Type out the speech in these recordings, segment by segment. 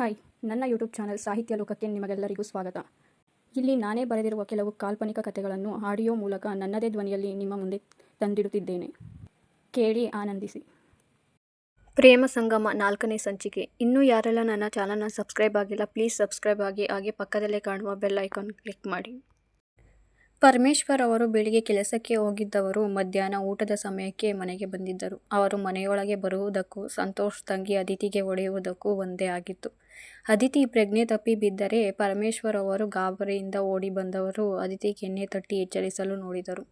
Hi, ನನ್ನ YouTube channel ಸಾಹಿತ್ಯ ಲೋಕಕ್ಕೆ ನಿಮಗೆಲ್ಲರಿಗೂ ಸ್ವಾಗತ. ಇಲ್ಲಿ ನಾನೇ ಬರೆದಿರುವ ಕೆಲವು ಕಾಲ್ಪನಿಕ ಕಥೆಗಳನ್ನು ಆಡಿಯೋ ಮೂಲಕ ನನ್ನದೇ ಧ್ವನಿಯಲ್ಲಿ ನಿಮ್ಮ ಮುಂದೆ ತಂದಿಡುತ್ತಿದ್ದೇನೆ. ಕೇಳಿ ಆನಂದಿಸಿ. ಪ್ರೇಮ ಸಂಗಮ ನಾಲ್ಕನೇ ಸಂಚಿಕೆ. ಇನ್ನೂ ಯಾರೆಲ್ಲ ನನ್ನ ಚಾನಲ್ನ ಸಬ್ಸ್ಕ್ರೈಬ್ ಆಗಿಲ್ಲ, ಪ್ಲೀಸ್ ಸಬ್ಸ್ಕ್ರೈಬ್ ಆಗಿ ಹಾಗೆ ಪಕ್ಕದಲ್ಲೇ ಕಾಣುವ ಬೆಲ್ ಐಕಾನ್ ಕ್ಲಿಕ್ ಮಾಡಿ. ಪರಮೇಶ್ವರ್ ಅವರು ಬೆಳಿಗ್ಗೆ ಕೆಲಸಕ್ಕೆ ಹೋಗಿದ್ದವರು ಮಧ್ಯಾಹ್ನ ಊಟದ ಸಮಯಕ್ಕೆ ಮನೆಗೆ ಬಂದಿದ್ದರು. ಅವರು ಮನೆಯೊಳಗೆ ಬರುವುದಕ್ಕೂ, ಸಂತೋಷ್ ತಂಗಿ ಅದಿತಿಗೆ ಒಡೆಯುವುದಕ್ಕೂ ಒಂದೇ ಆಗಿತ್ತು. ಅದಿತಿ ಪ್ರಜ್ಞೆ ತಪ್ಪಿ ಬಿದ್ದರೆ ಪರಮೇಶ್ವರ್ ಅವರು ಗಾಬರಿಯಿಂದ ಓಡಿ ಬಂದವರು ಅದಿತಿ ಕೆನ್ನೆ ತಟ್ಟಿ ಎಚ್ಚರಿಸಲು ನೋಡಿದರು.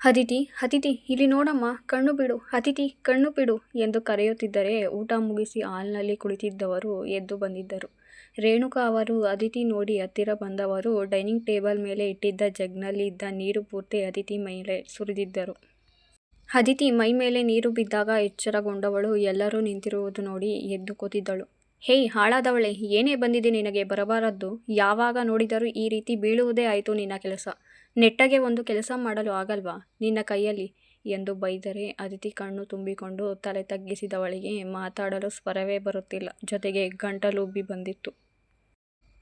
ಅದಿತಿ ಅದಿತಿ, ಇಲ್ಲಿ ನೋಡಮ್ಮ, ಕಣ್ಣು ಬಿಡು, ಅದಿತಿ, ಕಣ್ಣು ಬಿಡು ಎಂದು ಕರೆಯುತ್ತಿದ್ದರೆ ಊಟ ಮುಗಿಸಿ ಹಾಲ್ನಲ್ಲಿ ಕುಳಿತಿದ್ದವರು ಎದ್ದು ಬಂದಿದ್ದರು. ರೇಣುಕಾ ಅವರು ಅದಿತಿ ನೋಡಿ ಹತ್ತಿರ ಬಂದವರು. ಡೈನಿಂಗ್ ಟೇಬಲ್ ಮೇಲೆ ಇಟ್ಟಿದ್ದ ಜಗ್ನಲ್ಲಿ ಇದ್ದ ನೀರು ಪೂರ್ತಿ ಅದಿತಿ ಮೇಲೆ ಸುರಿದಿದ್ದರು. ಅದಿತಿ ಮೈ ಮೇಲೆ ನೀರು ಬಿದ್ದಾಗ ಎಚ್ಚರಗೊಂಡವಳು ಎಲ್ಲರೂ ನಿಂತಿರುವುದು ನೋಡಿ ಎದ್ದು ಕೂತಿದ್ದಳು. ಹೇಯ್ ಹಾಳಾದವಳೆ, ಏನೇ ಬಂದಿದೆ ನಿನಗೆ? ಬರಬಾರದ್ದು. ಯಾವಾಗ ನೋಡಿದರೂ ಈ ರೀತಿ ಬೀಳುವುದೇ ಆಯಿತು ನಿನ್ನ ಕೆಲಸ. ನೆಟ್ಟಗೆ ಒಂದು ಕೆಲಸ ಮಾಡಲು ಆಗಲ್ವಾ? ನಿನ್ನ ಕೈಯಲ್ಲಿ. ಎಂದು ಬೈದರೆ ಅದಿತಿ ಕಣ್ಣು ತುಂಬಿಕೊಂಡು ತಲೆ ತಗ್ಗಿಸಿದವಳಿಗೆ ಮಾತಾಡಲು ಸ್ವರವೇ ಬರುತ್ತಿಲ್ಲ. ಜೊತೆಗೆ ಗಂಟಲುಬ್ಬಿ ಬಂದಿತ್ತು.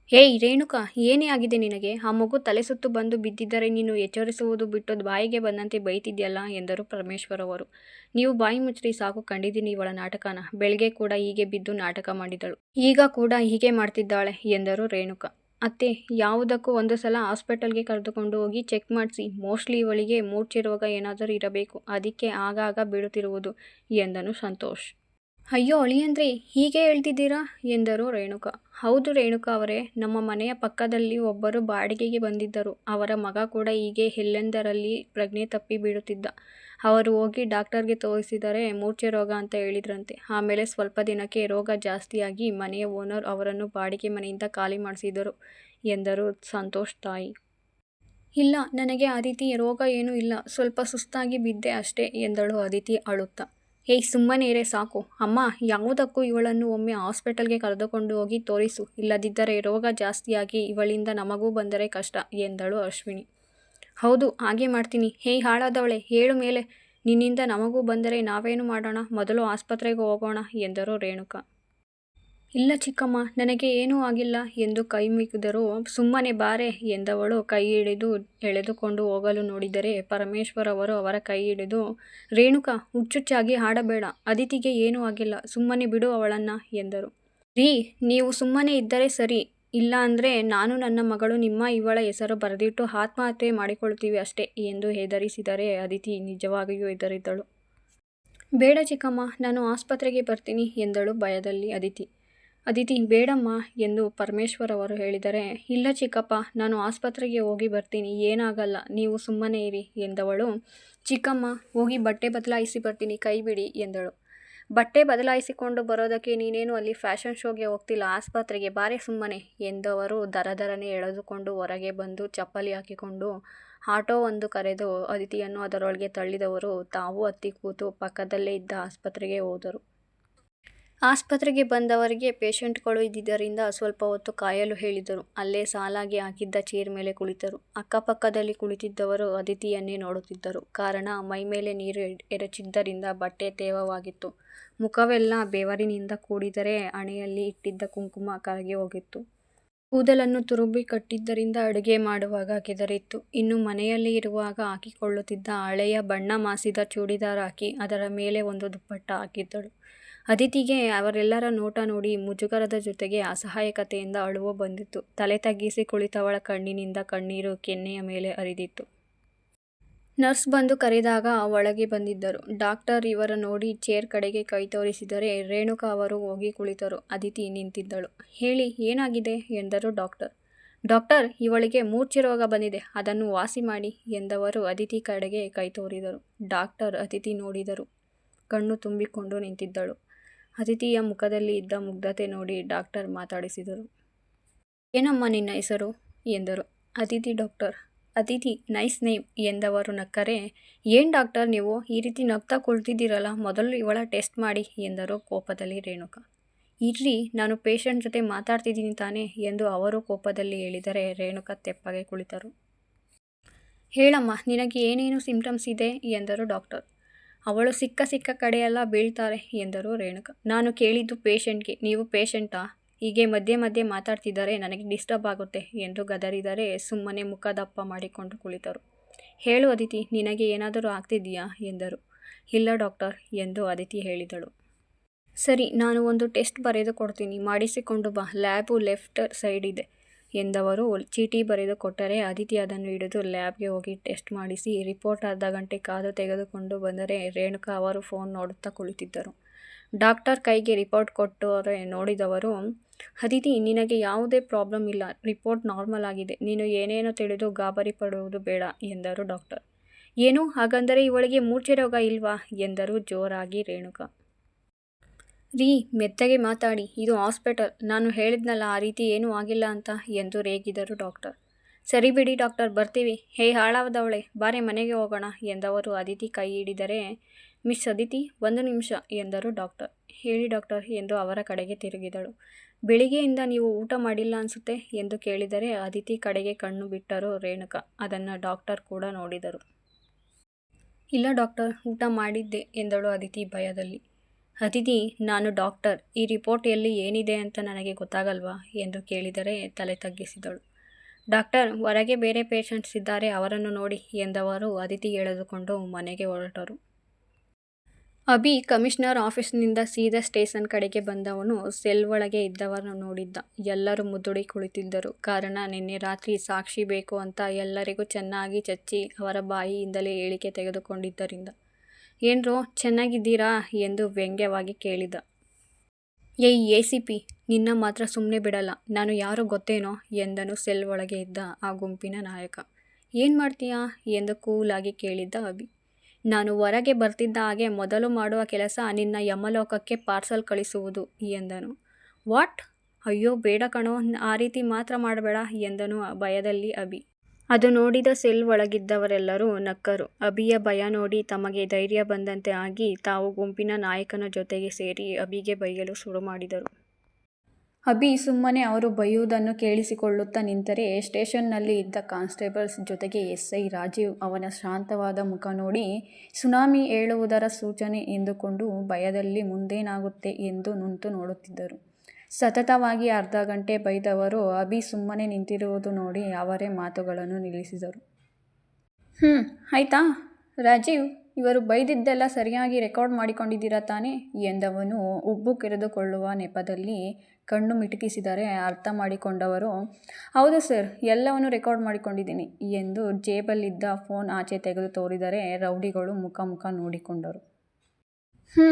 ಹೇ, ರೇಣುಕಾ, ಏನೇ ಆಗಿದೆ ನಿನಗೆ? ಆ ಮಗು ತಲೆ ಸುತ್ತು ಬಂದು ಬಿದ್ದಿದ್ದರೆ ನೀನು ಎಚ್ಚರಿಸುವುದು ಬಿಟ್ಟು ಬಾಯಿಗೆ ಬಂದಂತೆ ಬೈತಿದ್ಯಲ್ಲ? ಎಂದರು ಪರಮೇಶ್ವರ್ ಅವರು. ನೀವು ಬಾಯಿ ಮುಚ್ಚ್ರಿ, ಸಾಕು, ಕಂಡಿದ್ದೀನಿ ಇವಳ ನಾಟಕನ. ಬೆಳಗ್ಗೆ ಕೂಡ ಹೀಗೆ ಬಿದ್ದು ನಾಟಕ ಮಾಡಿದಳು. ಈಗ ಕೂಡ ಹೀಗೆ ಮಾಡ್ತಿದ್ದಾಳೆ, ಎಂದರು ರೇಣುಕಾ. ಅತ್ತೆ, ಯಾವುದಕ್ಕೂ ಒಂದು ಸಲ ಹಾಸ್ಪಿಟಲ್ಗೆ ಕರೆದುಕೊಂಡು ಹೋಗಿ ಚೆಕ್ ಮಾಡಿಸಿ. ಮೋಸ್ಟ್ಲಿ ಇವಳಿಗೆ ಮೂರ್ಛೆ ರೋಗ ಏನಾದರೂ ಇರಬೇಕು. ಅದಕ್ಕೆ ಆಗಾಗ ಬೀಳುತ್ತಿರುವುದು ಎಂದನು ಸಂತೋಷ್. ಅಯ್ಯೋ, ಅಳಿಯಂದ್ರೆ ಹೀಗೆ ಹೇಳ್ತಿದ್ದೀರಾ? ಎಂದರು ರೇಣುಕಾ. ಹೌದು ರೇಣುಕಾ ಅವರೇ, ನಮ್ಮ ಮನೆಯ ಪಕ್ಕದಲ್ಲಿ ಒಬ್ಬರು ಬಾಡಿಗೆಗೆ ಬಂದಿದ್ದರು. ಅವರ ಮಗ ಕೂಡ ಹೀಗೆ ಎಲ್ಲೆಂದರಲ್ಲಿ ಪ್ರಜ್ಞೆ ತಪ್ಪಿ ಬೀಳುತ್ತಿದ್ದ. ಅವರು ಹೋಗಿ ಡಾಕ್ಟರ್ಗೆ ತೋರಿಸಿದರೆ ಮೂರ್ಛೆ ರೋಗ ಅಂತ ಹೇಳಿದ್ರಂತೆ. ಆಮೇಲೆ ಸ್ವಲ್ಪ ದಿನಕ್ಕೆ ರೋಗ ಜಾಸ್ತಿಯಾಗಿ ಮನೆಯ ಓನರ್ ಅವರನ್ನು ಬಾಡಿಗೆ ಮನೆಯಿಂದ ಖಾಲಿ ಮಾಡಿಸಿದರು ಎಂದರು ಸಂತೋಷ್ ತಾಯಿ. ಇಲ್ಲ, ನನಗೆ ಆ ರೀತಿ ರೋಗ ಏನೂ ಇಲ್ಲ. ಸ್ವಲ್ಪ ಸುಸ್ತಾಗಿ ಬಿದ್ದೆ ಅಷ್ಟೇ ಎಂದಳು ಅದಿತಿ ಅಳುತ್ತಾ. ಏಯ್ ಸುಮ್ಮನೇರೆ ಸಾಕು. ಅಮ್ಮ, ಯಾವುದಕ್ಕೂ ಇವಳನ್ನು ಒಮ್ಮೆ ಹಾಸ್ಪಿಟಲ್ಗೆ ಕರೆದುಕೊಂಡು ಹೋಗಿ ತೋರಿಸು. ಇಲ್ಲದಿದ್ದರೆ ರೋಗ ಜಾಸ್ತಿಯಾಗಿ ಇವಳಿಂದ ನಮಗೂ ಬಂದರೆ ಕಷ್ಟ ಎಂದಳು ಅಶ್ವಿನಿ. ಹೌದು, ಹಾಗೆ ಮಾಡ್ತೀನಿ. ಹೇಯ್, ಹಾಳಾದವಳೆ. ಹೇಳು ಮೇಲೆ. ನಿನ್ನಿಂದ ನಮಗೂ ಬಂದರೆ ನಾವೇನು ಮಾಡೋಣ? ಮೊದಲು ಆಸ್ಪತ್ರೆಗೆ ಹೋಗೋಣ, ಎಂದರು ರೇಣುಕ. ಇಲ್ಲ ಚಿಕ್ಕಮ್ಮ, ನನಗೆ ಏನೂ ಆಗಿಲ್ಲ ಎಂದು ಕೈ ಮಿಗಿದರು ಸುಮ್ಮನೆ ಬಾರೆ ಎಂದವಳು ಕೈ ಹಿಡಿದು ಎಳೆದುಕೊಂಡು ಹೋಗಲು ನೋಡಿದರೆ ಪರಮೇಶ್ವರ್ ಅವರು ಅವರ ಕೈ ಹಿಡಿದು, ರೇಣುಕ, ಹುಚ್ಚುಚ್ಚಾಗಿ ಹಾಡಬೇಡ. ಅದಿತಿಗೆ ಏನೂ ಆಗಿಲ್ಲ. ಸುಮ್ಮನೆ ಬಿಡು ಅವಳನ್ನ, ಎಂದರು. ರೀ, ನೀವು ಸುಮ್ಮನೆ ಇದ್ದರೆ ಸರಿ. ಇಲ್ಲ ಅಂದರೆ ನಾನು ನನ್ನ ಮಗಳು ನಿಮ್ಮ ಇವಳ ಹೆಸರು ಬರೆದಿಟ್ಟು ಆತ್ಮಹತ್ಯೆ ಮಾಡಿಕೊಳ್ತೀವಿ ಅಷ್ಟೇ ಎಂದು ಹೆದರಿಸಿದರೆ ಅದಿತಿ ನಿಜವಾಗಿಯೂ ಹೆದರಿದ್ದಳು. ಬೇಡ ಚಿಕ್ಕಮ್ಮ, ನಾನು ಆಸ್ಪತ್ರೆಗೆ ಬರ್ತೀನಿ ಎಂದಳು ಭಯದಲ್ಲಿ ಅದಿತಿ. ಅದಿತಿ, ಬೇಡಮ್ಮ ಎಂದು ಪರಮೇಶ್ವರ್ ಅವರು ಹೇಳಿದರೆ, ಇಲ್ಲ ಚಿಕ್ಕಪ್ಪ, ನಾನು ಆಸ್ಪತ್ರೆಗೆ ಹೋಗಿ ಬರ್ತೀನಿ, ಏನಾಗಲ್ಲ, ನೀವು ಸುಮ್ಮನೆ ಇರಿ ಎಂದವಳು. ಚಿಕ್ಕಮ್ಮ, ಹೋಗಿ ಬಟ್ಟೆ ಬದಲಾಯಿಸಿ ಬರ್ತೀನಿ, ಕೈ ಬಿಡಿ ಎಂದಳು. ಬಟ್ಟೆ ಬದಲಾಯಿಸಿಕೊಂಡು ಬರೋದಕ್ಕೆ ನೀನೇನು ಅಲ್ಲಿ ಫ್ಯಾಷನ್ ಶೋಗೆ ಹೋಗ್ತಿಲ್ಲ? ಆಸ್ಪತ್ರೆಗೆ ಬಾರೆ ಸುಮ್ಮನೆ ಎಂದವರು ದರದರನೆ ಎಳೆದುಕೊಂಡು ಹೊರಗೆ ಬಂದು ಚಪ್ಪಲಿ ಹಾಕಿಕೊಂಡು ಆಟೋ ಒಂದು ಕರೆದು ಅದಿತಿಯನ್ನು ಅದರೊಳಗೆ ತಳ್ಳಿದವರು. ತಾವು ಹತ್ತಿ ಕೂತು ಪಕ್ಕದಲ್ಲೇ ಇದ್ದ ಆಸ್ಪತ್ರೆಗೆ ಹೋದರು. ಆಸ್ಪತ್ರೆಗೆ ಬಂದವರಿಗೆ ಪೇಷಂಟ್ಗಳು ಇದ್ದಿದ್ದರಿಂದ ಸ್ವಲ್ಪ ಹೊತ್ತು ಕಾಯಲು ಹೇಳಿದರು. ಅಲ್ಲೇ ಸಾಲಾಗಿ ಹಾಕಿದ್ದ ಚೇರ್ ಮೇಲೆ ಕುಳಿತರು. ಅಕ್ಕಪಕ್ಕದಲ್ಲಿ ಕುಳಿತಿದ್ದವರು ಅದಿತಿಯನ್ನೇ ನೋಡುತ್ತಿದ್ದರು. ಕಾರಣ ಮೈಮೇಲೆ ನೀರು ಎರಚಿದ್ದರಿಂದ ಬಟ್ಟೆ ತೇವವಾಗಿತ್ತು. ಮುಖವೆಲ್ಲ ಬೆವರಿನಿಂದ ಕೂಡಿದರೆ ಹಣೆಯಲ್ಲಿ ಇಟ್ಟಿದ್ದ ಕುಂಕುಮ ಕರಗಿ ಹೋಗಿತ್ತು. ಕೂದಲನ್ನು ತುರುಬಿ ಕಟ್ಟಿದ್ದರಿಂದ ಅಡುಗೆ ಮಾಡುವಾಗ ಕೆದರಿತ್ತು ಇನ್ನು ಮನೆಯಲ್ಲಿ ಇರುವಾಗ ಹಾಕಿಕೊಳ್ಳುತ್ತಿದ್ದ ಹಳೆಯ ಬಣ್ಣ ಮಾಸಿದ ಚೂಡಿದಾರ್ ಹಾಕಿ ಅದರ ಮೇಲೆ ಒಂದು ದುಪ್ಪಟ್ಟ ಹಾಕಿದ್ದಳು. ಅದಿತಿಗೆ ಅವರೆಲ್ಲರ ನೋಟ ನೋಡಿ ಮುಜುಗರದ ಜೊತೆಗೆ ಅಸಹಾಯಕತೆಯಿಂದ ಅಳುವು ಬಂದಿತ್ತು. ತಲೆ ತಗ್ಗಿಸಿ ಕುಳಿತವಳ ಕಣ್ಣಿನಿಂದ ಕಣ್ಣೀರು ಕೆನ್ನೆಯ ಮೇಲೆ ಹರಿದಿತ್ತು. ನರ್ಸ್ ಬಂದು ಕರೆದಾಗ ಒಳಗೆ ಬಂದಿದ್ದರು. ಡಾಕ್ಟರ್ ಇವರ ನೋಡಿ ಚೇರ್ ಕಡೆಗೆ ಕೈ ತೋರಿಸಿದರೆ ರೇಣುಕಾ ಅವರು ಹೋಗಿ ಕುಳಿತರು. ಅದಿತಿ ನಿಂತಿದ್ದಳು. ಹೇಳಿ, ಏನಾಗಿದೆ? ಎಂದರು ಡಾಕ್ಟರ್. ಡಾಕ್ಟರ್, ಇವಳಿಗೆ ಮೂರ್ಛೆ ರೋಗ ಬಂದಿದೆ. ಅದನ್ನು ವಾಸಿ ಮಾಡಿ ಎಂದವರು ಅದಿತಿ ಕಡೆಗೆ ಕೈ ತೋರಿದರು. ಡಾಕ್ಟರ್ ಅತಿಥಿ ನೋಡಿದರು. ಕಣ್ಣು ತುಂಬಿಕೊಂಡು ನಿಂತಿದ್ದಳು. ಅತಿಥಿಯ ಮುಖದಲ್ಲಿ ಇದ್ದ ಮುಗ್ಧತೆ ನೋಡಿ ಡಾಕ್ಟರ್ ಮಾತಾಡಿಸಿದರು. ಏನಮ್ಮ ನಿನ್ನ ಹೆಸರು? ಎಂದರು. ಅತಿಥಿ ಡಾಕ್ಟರ್ ಅತಿಥಿ, ನೈಸ್ ನೇಮ್ ಎಂದವರು ನಕ್ಕರೆ, ಏನು ಡಾಕ್ಟರ್ ನೀವು? ಈ ರೀತಿ ನಗ್ತಾ ಕುಳ್ತಿದ್ದೀರಲ್ಲ, ಮೊದಲು ಇವಳ ಟೆಸ್ಟ್ ಮಾಡಿ ಎಂದರು ಕೋಪದಲ್ಲಿ ರೇಣುಕ. ಇರ್ರಿ, ನಾನು ಪೇಷಂಟ್ ಜೊತೆ ಮಾತಾಡ್ತಿದ್ದೀನಿ ತಾನೇ ಎಂದು ಅವರು ಕೋಪದಲ್ಲಿ ಹೇಳಿದರೆ ರೇಣುಕ ತೆಪ್ಪಗೆ ಕುಳಿತರು. ಹೇಳಮ್ಮ, ನಿನಗೆ ಏನೇನು ಸಿಂಪ್ಟಮ್ಸ್ ಇದೆ? ಎಂದರು ಡಾಕ್ಟರ್. ಅವಳು ಸಿಕ್ಕ ಸಿಕ್ಕ ಕಡೆಯೆಲ್ಲ ಬೀಳ್ತಾರೆ ಎಂದರು ರೇಣುಕ. ನಾನು ಕೇಳಿದ್ದು ಪೇಷಂಟ್ಗೆ, ನೀವು ಪೇಷಂಟಾ? ಹೀಗೆ ಮಧ್ಯೆ ಮಧ್ಯೆ ಮಾತಾಡ್ತಿದ್ದಾರೆ, ನನಗೆ ಡಿಸ್ಟರ್ಬ್ ಆಗುತ್ತೆ ಎಂದು ಗದರಿದರೆ ಸುಮ್ಮನೆ ಮುಖ ದಪ್ಪ ಮಾಡಿಕೊಂಡು ಕುಳಿತರು. ಹೇಳು ಅದಿತಿ, ನಿನಗೆ ಏನಾದರೂ ಆಗ್ತಿದೆಯಾ ಎಂದರು. ಇಲ್ಲ ಡಾಕ್ಟರ್, ಎಂದು ಅದಿತಿ ಹೇಳಿದಳು. ಸರಿ, ನಾನು ಒಂದು ಟೆಸ್ಟ್ ಬರೆದು ಕೊಡ್ತೀನಿ, ಮಾಡಿಸಿಕೊಂಡು ಬಾ, ಲ್ಯಾಬು ಲೆಫ್ಟ್ ಸೈಡ್ ಇದೆ, ಎಂದವರು ಚೀಟಿ ಬರೆದು ಕೊಟ್ಟರೆ ಅದಿತಿ ಅದನ್ನು ಹಿಡಿದು ಲ್ಯಾಬ್ಗೆ ಹೋಗಿ ಟೆಸ್ಟ್ ಮಾಡಿಸಿ, ರಿಪೋರ್ಟ್ ಅರ್ಧ ಗಂಟೆ ಕಾದು ತೆಗೆದುಕೊಂಡು ಬಂದರೆ ರೇಣುಕಾ ಅವರು ಫೋನ್ ನೋಡುತ್ತಾ ಕುಳಿತಿದ್ದರು. ಡಾಕ್ಟರ್ ಕೈಗೆ ರಿಪೋರ್ಟ್ ಕೊಟ್ಟರೆ ನೋಡಿದವರು ಅದಿತಿ ನಿನಗೆ ಯಾವುದೇ ಪ್ರಾಬ್ಲಮ್ ಇಲ್ಲ, ರಿಪೋರ್ಟ್ ನಾರ್ಮಲ್ ಆಗಿದೆ, ನೀನು ಏನೇನೋ ತಿಳಿದು ಗಾಬರಿ ಪಡುವುದು ಬೇಡ, ಎಂದರು ಡಾಕ್ಟರ್. ಏನು, ಹಾಗಂದರೆ ಇವಳಿಗೆ ಮೂರ್ಛೆ ರೋಗ ಇಲ್ವಾ, ಎಂದರು ಜೋರಾಗಿ ರೇಣುಕಾ. ರೀ, ಮೆತ್ತಗೆ ಮಾತಾಡಿ, ಇದು ಹಾಸ್ಪಿಟಲ್, ನಾನು ಹೇಳಿದ್ನಲ್ಲ, ಆ ರೀತಿ ಏನೂ ಆಗಿಲ್ಲ ಅಂತ, ಎಂದು ರೇಗಿದರು ಡಾಕ್ಟರ್. ಸರಿ ಬಿಡಿ ಡಾಕ್ಟರ್, ಬರ್ತೀವಿ. ಹೇ, ಹಾಳಾದವಳೆ, ಬಾರೆ ಮನೆಗೆ ಹೋಗೋಣ, ಎಂದವರು ಅದಿತಿ ಕೈ ಹಿಡಿದರೆ, ಮಿಸ್ ಅದಿತಿ, ಒಂದು ನಿಮಿಷ, ಎಂದರು ಡಾಕ್ಟರ್. ಹೇಳಿ ಡಾಕ್ಟರ್ ಎಂದು ಅವರ ಕಡೆಗೆ ತಿರುಗಿದಳು. ಬೆಳಿಗ್ಗೆಯಿಂದ ನೀವು ಊಟ ಮಾಡಿಲ್ಲ ಅನಿಸುತ್ತೆ ಎಂದು ಕೇಳಿದರೆ ಅದಿತಿ ಕಡೆಗೆ ಕಣ್ಣು ಬಿಟ್ಟರು ರೇಣುಕಾ. ಅದನ್ನು ಡಾಕ್ಟರ್ ಕೂಡ ನೋಡಿದರು. ಇಲ್ಲ ಡಾಕ್ಟರ್, ಊಟ ಮಾಡಿದ್ದೆ ಎಂದಳು ಅದಿತಿ ಭಯದಲ್ಲಿ. ಅದಿತಿ ನಾನು ಡಾಕ್ಟರ್, ಈ ರಿಪೋರ್ಟ್ ಎಲ್ಲಿ ಏನಿದೆ ಅಂತ ನನಗೆ ಗೊತ್ತಾಗಲ್ವಾ ಎಂದು ಕೇಳಿದರೆ ತಲೆ ತಗ್ಗಿಸಿದಳು. ಡಾಕ್ಟರ್, ಹೊರಗೆ ಬೇರೆ ಪೇಷಂಟ್ಸ್ ಇದ್ದಾರೆ, ಅವರನ್ನು ನೋಡಿ ಎಂದವರು ಅದಿತಿ ಎಳೆದುಕೊಂಡು ಮನೆಗೆ ಹೊರಟರು. ಅಭಿ ಕಮಿಷನರ್ ಆಫೀಸ್ನಿಂದ ಸೀದಾ ಸ್ಟೇಷನ್ ಕಡೆಗೆ ಬಂದವನು ಸೆಲ್ ಒಳಗೆ ಇದ್ದವರನ್ನು ನೋಡಿದ್ದ. ಎಲ್ಲರೂ ಮುದುಡಿ ಕುಳಿತಿದ್ದರು. ಕಾರಣ, ನಿನ್ನೆ ರಾತ್ರಿ ಸಾಕ್ಷಿ ಬೇಕು ಅಂತ ಎಲ್ಲರಿಗೂ ಚೆನ್ನಾಗಿ ಚಚ್ಚಿ ಅವರ ಬಾಯಿಯಿಂದಲೇ ಹೇಳಿಕೆ ತೆಗೆದುಕೊಂಡಿದ್ದರಿಂದ. ಏನ್ರೋ, ಚೆನ್ನಾಗಿದ್ದೀರಾ ಎಂದು ವ್ಯಂಗ್ಯವಾಗಿ ಕೇಳಿದ. ಏಯ್, ಎ ಸಿ ಪಿ, ನಿನ್ನ ಮಾತ್ರ ಸುಮ್ಮನೆ ಬಿಡಲ್ಲ. ನಾನು ಯಾರು ಗೊತ್ತೇನೋ ಎಂದನು ಸೆಲ್ ಒಳಗೆ ಇದ್ದ ಆ ಗುಂಪಿನ ನಾಯಕ. ಏನು ಮಾಡ್ತೀಯಾ ಎಂದು ಕೂಲಾಗಿ ಕೇಳಿದ್ದ ಅಭಿ. ನಾನು ಹೊರಗೆ ಬರ್ತಿದ್ದ ಹಾಗೆ ಮೊದಲು ಮಾಡುವ ಕೆಲಸ ನಿನ್ನ ಯಮಲೋಕಕ್ಕೆ ಪಾರ್ಸಲ್ ಕಳಿಸುವುದು, ಎಂದನು. ವಾಟ್? ಅಯ್ಯೋ, ಬೇಡ ಕಣೋ, ಆ ರೀತಿ ಮಾತ್ರ ಮಾಡಬೇಡ, ಎಂದನು ಭಯದಲ್ಲಿ ಅಭಿ. ಅದು ನೋಡಿದ ಸೆಲ್ ಒಳಗಿದ್ದವರೆಲ್ಲರೂ ನಕ್ಕರು. ಅಭಿಯ ಭಯ ನೋಡಿ ತಮಗೆ ಧೈರ್ಯ ಬಂದಂತೆ ಆಗಿ ತಾವು ಗುಂಪಿನ ನಾಯಕನ ಜೊತೆಗೆ ಸೇರಿ ಅಭಿಗೆ ಬೈಯಲು ಶುರು ಮಾಡಿದರು. ಅಭಿ ಸುಮ್ಮನೆ ಅವರು ಬೈಯುವುದನ್ನು ಕೇಳಿಸಿಕೊಳ್ಳುತ್ತಾ ನಿಂತರೆ ಸ್ಟೇಷನ್ನಲ್ಲಿ ಇದ್ದ ಕಾನ್ಸ್ಟೇಬಲ್ಸ್ ಜೊತೆಗೆ ಎಸ್ ಐ ರಾಜೀವ್ ಅವನ ಶಾಂತವಾದ ಮುಖ ನೋಡಿ, ಸುನಾಮಿ ಏಳುವುದರ ಸೂಚನೆ ಎಂದುಕೊಂಡು ಭಯದಲ್ಲಿ ಮುಂದೇನಾಗುತ್ತೆ ಎಂದು ನಿಂತು ನೋಡುತ್ತಿದ್ದರು. ಸತತವಾಗಿ ಅರ್ಧ ಗಂಟೆ ಬೈದವರು ಅಭಿ ಸುಮ್ಮನೆ ನಿಂತಿರುವುದು ನೋಡಿ ಅವರೇ ಮಾತುಗಳನ್ನು ನಿಲ್ಲಿಸಿದರು. ಹ್ಞೂ ಆಯ್ತಾ ರಾಜೀವ್? ಇವರು ಬೈದಿದ್ದೆಲ್ಲ ಸರಿಯಾಗಿ ರೆಕಾರ್ಡ್ ಮಾಡಿಕೊಂಡಿದ್ದೀರಾ ತಾನೇ? ಎಂದವನು ಉಬ್ಬು ಕೆರೆದುಕೊಳ್ಳುವ ನೆಪದಲ್ಲಿ ಕಣ್ಣು ಮಿಟುಕಿಸಿದರೆ ಅರ್ಥ ಮಾಡಿಕೊಂಡವರು, ಹೌದು ಸರ್, ಎಲ್ಲವನ್ನು ರೆಕಾರ್ಡ್ ಮಾಡಿಕೊಂಡಿದ್ದೀನಿ ಎಂದು ಜೇಬಲ್ಲಿದ್ದ ಫೋನ್ ಆಚೆ ತೆಗೆದು ತೋರಿದರೆ ರೌಡಿಗಳು ಮುಖ ಮುಖ ನೋಡಿಕೊಂಡರು. ಹ್ಞೂ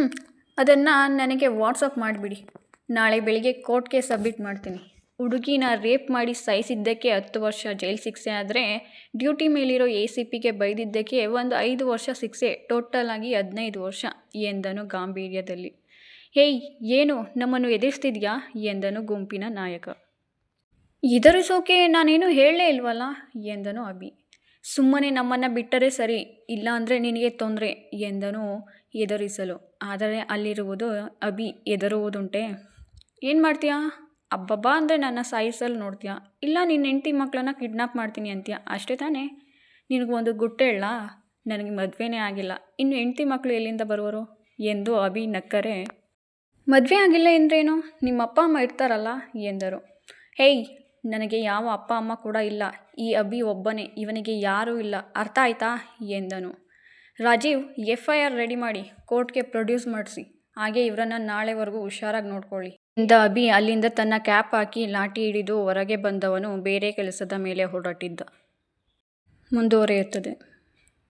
ಅದನ್ನು ನನಗೆ ವಾಟ್ಸಪ್ ಮಾಡಿಬಿಡಿ. ನಾಳೆ ಬೆಳಿಗ್ಗೆ ಕೋರ್ಟ್ಗೆ ಸಬ್ಮಿಟ್ ಮಾಡ್ತೀನಿ. ಹುಡುಗಿನ ರೇಪ್ ಮಾಡಿ ಸಾಯಿಸಿದ್ದಕ್ಕೆ ಹತ್ತು ವರ್ಷ ಜೈಲು ಶಿಕ್ಷೆ ಆದರೆ ಡ್ಯೂಟಿ ಮೇಲಿರೋ ಎ ಸಿ ಪಿಗೆ ಬೈದಿದ್ದಕ್ಕೆ ಒಂದು ಐದು ವರ್ಷ ಶಿಕ್ಷೆ, ಟೋಟಲ್ ಆಗಿ ಹದಿನೈದು ವರ್ಷ ಎಂದನು ಗಾಂಭೀರ್ಯದಲ್ಲಿ. ಹೇಯ್, ಏನು ನಮ್ಮನ್ನು ಎದುರಿಸ್ತಿದ್ಯಾ ಎಂದನು ಗುಂಪಿನ ನಾಯಕ. ಎದುರಿಸೋಕೆ ನಾನೇನು ಹೇಳಲೇ ಇಲ್ವಲ್ಲ ಎಂದನು ಅಭಿ. ಸುಮ್ಮನೆ ನಮ್ಮನ್ನು ಬಿಟ್ಟರೆ ಸರಿ ಇಲ್ಲ ಅಂದರೆ ನಿನಗೆ ತೊಂದರೆ ಎಂದನು ಎದುರಿಸಲು. ಆದರೆ ಅಲ್ಲಿರುವುದು ಅಭಿ ಎದುರುವುದುಂಟೆ. ಏನು ಮಾಡ್ತೀಯಾ? ಅಬ್ಬಬ್ಬಾ ಅಂದರೆ ನನ್ನ ಸಾಯಿಸಲ್ಲಿ ನೋಡ್ತೀಯಾ? ಇಲ್ಲ ನಿನ್ನ ಹೆಂಡತಿ ಮಕ್ಕಳನ್ನ ಕಿಡ್ನಾಪ್ ಮಾಡ್ತೀನಿ ಅಂತೀಯ? ಅಷ್ಟೇ ತಾನೇ? ನಿನಗೊಂದು ಇಲ್ಲ ನನಗೆ ಮದುವೆನೇ ಆಗಿಲ್ಲ. ಇನ್ನು ಹೆಂಡತಿ ಮಕ್ಕಳು ಎಲ್ಲಿಂದ ಬರುವರು? ಎಂದು ಅಭಿ ನಕ್ಕರೆ. ಮದುವೆ ಆಗಿಲ್ಲ ಎಂದ್ರೇನು? ನಿಮ್ಮ ಅಪ್ಪ ಅಮ್ಮ ಇರ್ತಾರಲ್ಲ, ಎಂದರು. ಹೇಯ್, ನನಗೆ ಯಾವ ಅಪ್ಪ ಅಮ್ಮ ಕೂಡ ಇಲ್ಲ. ಈ ಅಭಿ ಒಬ್ಬನೇ, ಇವನಿಗೆ ಯಾರೂ ಇಲ್ಲ. ಅರ್ಥ ಆಯ್ತಾ? ಎಂದನು. Rajeev F I R ready ಮಾಡಿ, ಕೋರ್ಟ್ಗೆ ಪ್ರೊಡ್ಯೂಸ್ ಮಾಡಿಸಿ. ಹಾಗೆ ಇವರನ್ನು ನಾಳೆವರೆಗೂ ಹುಷಾರಾಗಿ ನೋಡ್ಕೊಳ್ಳಿ. ಅಭಿ ಅಲ್ಲಿಂದ ತನ್ನ ಕ್ಯಾಪ್ ಹಾಕಿ ಲಾಠಿ ಹಿಡಿದು ಹೊರಗೆ ಬಂದವನು ಬೇರೆ ಕೆಲಸದ ಮೇಲೆ ಹೊರಟಿದ್ದ. ಮುಂದುವರಿಯುತ್ತದೆ.